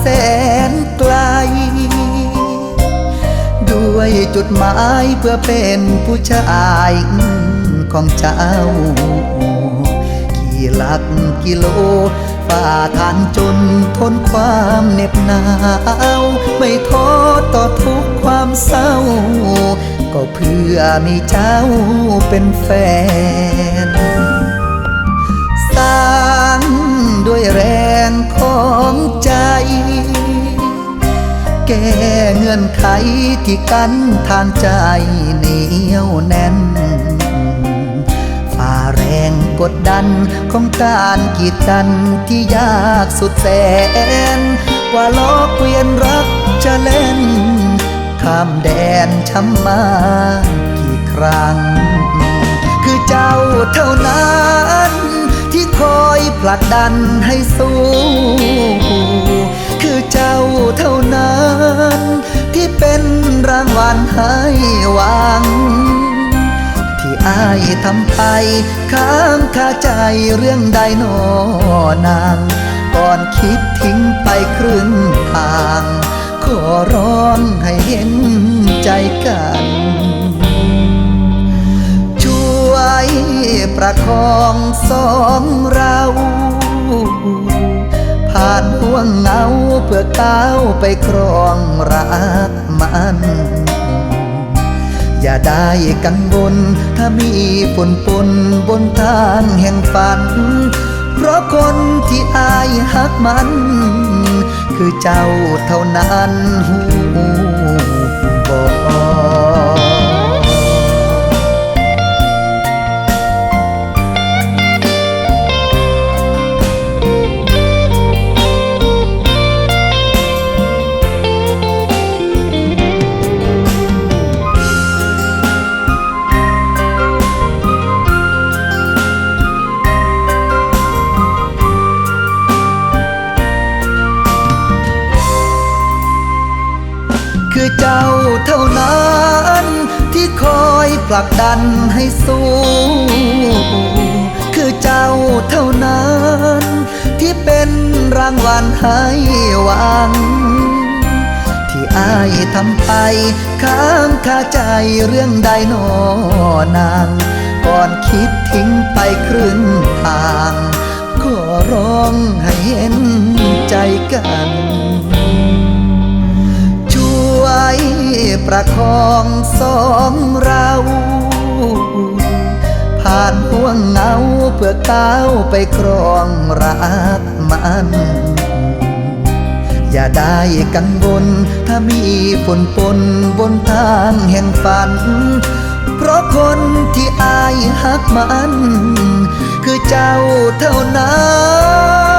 แสนไกล ด้วยจุดหมายเพื่อเป็นผู้ชายของเจ้า กี่หลักกิโลฝ่าทางจนทนความเหน็บหนาว ไม่ท้อต่อทุกความเศร้า ก็เพื่อมีเจ้าเป็นแฟน แก้เงื่อนไขที่กันทางใจเหนียวแน่น ฝ่าแรงกดดันของการกีดกันที่ยากสุดแสน กว่าล้อเกวียนรักจะเล่น ข้ามแดนช้ำมากี่ครั้ง คือเจ้าเท่านั้น ที่คอยผลักดันให้สู้ เจ้าเท่านั้น ที่เป็นรางวัลให้หวัง ที่อายทำไปค้างคาใจเรื่องใดนอนาง ก่อนคิดทิ้งไปครึ่งทาง ขอร้องให้เห็นใจกันช่วยประคองสองเรา วงเงาเพื่อก้าวไปครองรักมัน อย่าได้กังวลถ้ามีฝนปนบนทางแห่งฝัน เพราะคนที่อายหักมัน คือเจ้าเท่านั้นหู เท่านั้นที่คอยผลักดันให้สู้ คือเจ้าเท่านั้น ที่เป็นรางวัลให้หวัง ที่อายทำไปค้างคาใจเรื่องใดนอนาง ก่อนคิดทิ้งไปครึ่งทางขอร้องให้เห็นใจกัน ช่วยประคองสองเรา ผ่านห่วงเงาเพื่อก้าวไปครองรักมัน อย่าได้กังวลถ้ามีฝนปนบนทางแห่งฝัน เพราะคนที่อายหักมัน คือเจ้าเท่านั้น